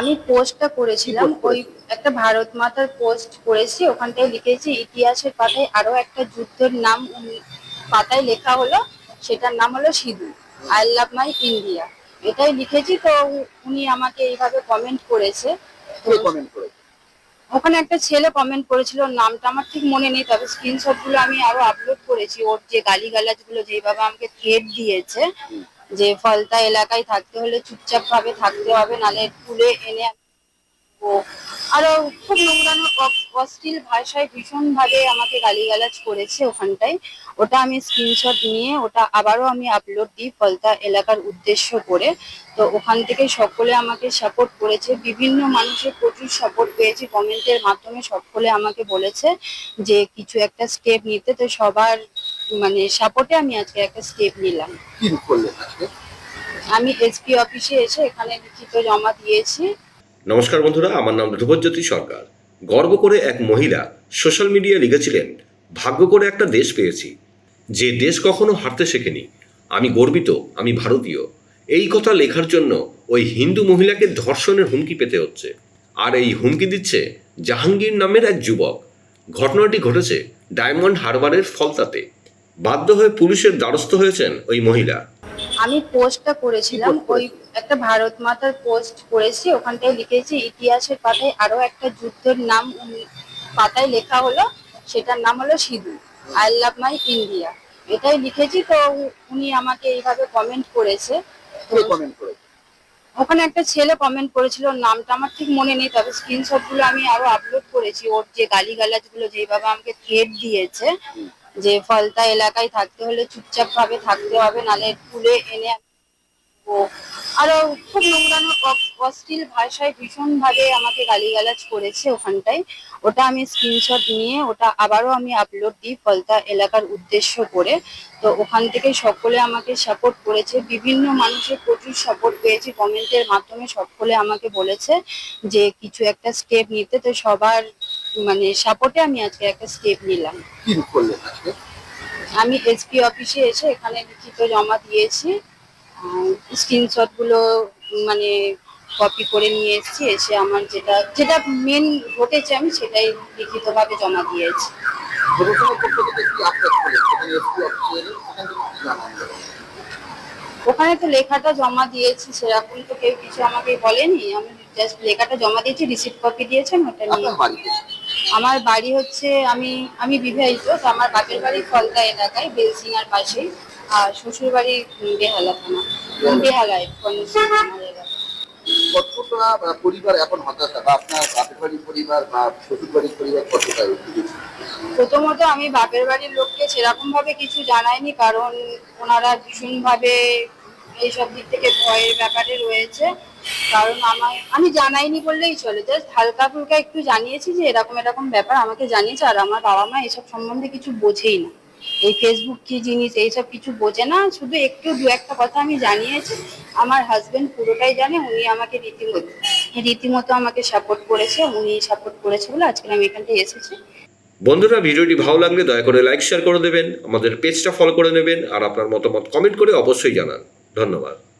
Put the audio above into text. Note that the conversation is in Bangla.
আমি পোস্টটা করেছিলাম ওই একটা ভারত মাতার পোস্ট করেছি ওখানটায় লিখেছি ইতিহাসের পাতায় আরও একটা যুদ্ধের নাম পাতায় লেখা হলো সেটার নাম হলো Sidhu I love my India. এটাই লিখেছি তো উনি আমাকে এইভাবে কমেন্ট করেছে। ওখানে একটা ছেলে কমেন্ট করেছিল নামটা আমার ঠিক মনে নেই তবে স্ক্রিনশটগুলো আমি আরও আপলোড করেছি ওর যে গালিগালাজগুলো যেভাবে আমাকে থ্রেট দিয়েছে যে ফলতা এলাকায় থাকতে হলে চুপচাপ ভাবে থাকতে হবে, নালে তুলে এনে আরও খুব নোংরানো অশ্লীল ভাষায় ভীষণ ভাবে আমাকে গালিগালাজ করেছে ওখানটায়। ওটা আমি স্ক্রিনশট নিয়ে, ওটা আবারও আমি আপলোড দিই ফলতা এলাকার উদ্দেশ্য করে। তো ওখান থেকে সকলে আমাকে সাপোর্ট করেছে। বিভিন্ন মানুষের প্রচুর সাপোর্ট পেয়েছি। কমেন্টের মাধ্যমে সকলে আমাকে বলেছে যে কিছু একটা স্টেপ নিতে। তো সবার মানে সাপোর্টে আমি আজকে একটা স্টেপ নিলাম। কি করলেন আজকে? আমি এসপি অফিসে এসে এখানে লিখিত জমা দিয়েছি। নমস্কার বন্ধুরা আমার নাম ধ্রুবজ্যোতি সরকার। গর্ব করে এক মহিলা সোশ্যাল মিডিয়ায় লিখেছিলেন ভাগ্য করে একটা দেশ পেয়েছি। যে দেশ কখনো হারতে শেখেনি। আমি গর্বিত আমি ভারতীয়। এই কথা লেখার জন্য ওই হিন্দু মহিলাকে ধর্ষণের হুমকি পেতে হচ্ছে। আর এই হুমকি দিচ্ছে জাহাঙ্গীর নামের এক যুবক। ঘটনাটি ঘটেছে ডায়মন্ড হারবারের ফলতাতে। বাধ্য হয়ে পুলিশের দ্বারস্থ হয়েছেন ওই মহিলা। আমি পোস্টটা করেছিলাম ওই একটা ভারত মাতার পোস্ট করেছি ওখানটায় লিখেছি ইতিহাসের পাতায় আরও একটা যুদ্ধের নাম পাতায় লেখা হলো সেটার নাম হলো Sidhu I love my India এটাই লিখেছি তো উনি আমাকে এইভাবে কমেন্ট করেছে। ওখানে একটা ছেলে কমেন্ট করেছিল ওর নামটা আমার ঠিক মনে নেই তবে স্ক্রিনশটগুলো আমি আরও আপলোড করেছি ওর যে গালিগালাজগুলো যেভাবে আমাকে থ্রেট দিয়েছে যে ফলতা এলাকায় থাকতে হলে চুপচাপ ভাবে থাকতে হবে, নালে তুলে এনে ও। আরও খুব নোংরানো অশ্লীল ভাষায় ভীষণ ভাবে আমাকে গালিগালাজ করেছে ওখানটায়। ওটা আমি স্ক্রিনশট নিয়ে, ওটা আবারও আমি আপলোড দিই ফলতা এলাকার উদ্দেশ্য করে। তো ওখান থেকে সকলে আমাকে সাপোর্ট করেছে। বিভিন্ন মানুষের প্রচুর সাপোর্ট পেয়েছি। কমেন্টের মাধ্যমে সকলে আমাকে বলেছে যে কিছু একটা স্টেপ নিতে। তো সবার মানে সাপোর্টে আমি আজকে একটা স্টেপ নিলাম। কি করলেন আজকে? আমি এসপি অফিসে এসে এখানে লিখিত জমা দিয়েছি। স্ক্রিনশটগুলো মানে কপি করে নিয়ে এসেছি। এসে আমার যেটা যেটা মেন ঘটেছে আমি সেটাই লিখিতভাবে জমা দিয়েছি। ওখানে তো লেখাটা জমা দিয়েছি সেরকম তো কেউ কিছু আমাকে বলেনি। আমি জাস্ট লেখাটা জমা দিয়েছি রিসিপ্ট কপি দিয়েছেন ওটা নিয়ে আমার বাড়ি হচ্ছে আমি আমি বিবাহিত তো আমার বাপের বাড়ি ফলতা এলাকায় বেলসিংহার পাশেই আর শ্বশুর বাড়ি বেহালা থানা বেহালায় কতটা পরিবার এখন হতাশা? বা আপনার বাপের বাড়ির পরিবার বা শ্বশুর বাড়ির পরিবার কতটা প্রথমত আমি বাপের বাড়ির লোককে সেরকম ভাবে কিছু জানাইনি কারণ ওনারা ভীষণ ভাবে এইসব দিক থেকে ভয়ের ব্যাপারে রয়েছে। কারণ আমার, আমি জানাইনি বললেই চলে। জাস্ট হালকা ফুলকা একটু জানিয়েছি যে এরকম এরকম ব্যাপার আমাকে জানিয়েছে, আর আমার বাবা মা এসব সম্বন্ধে কিছু বোঝেই না। এই ফেসবুক কি জিনিস, এইসব কিছু বোঝে না। শুধু একটু দু একটা কথা আমি জানিয়েছি। আমার হাজবেন্ড পুরোটাই জানে, উনি আমাকে রীতিমতো রীতিমতো আমাকে সাপোর্ট করেছে, উনি সাপোর্ট করেছে বলে আজকে আমি এখানটায় এসেছি। বন্ধুরা, ভিডিওটি ভালো লাগলে দয়া করে লাইক শেয়ার করে দেবেন। আমাদের পেজটা ফলো করে নেবেন, আর আপনার মতামত কমেন্ট করে অবশ্যই জানান। ধন্যবাদ।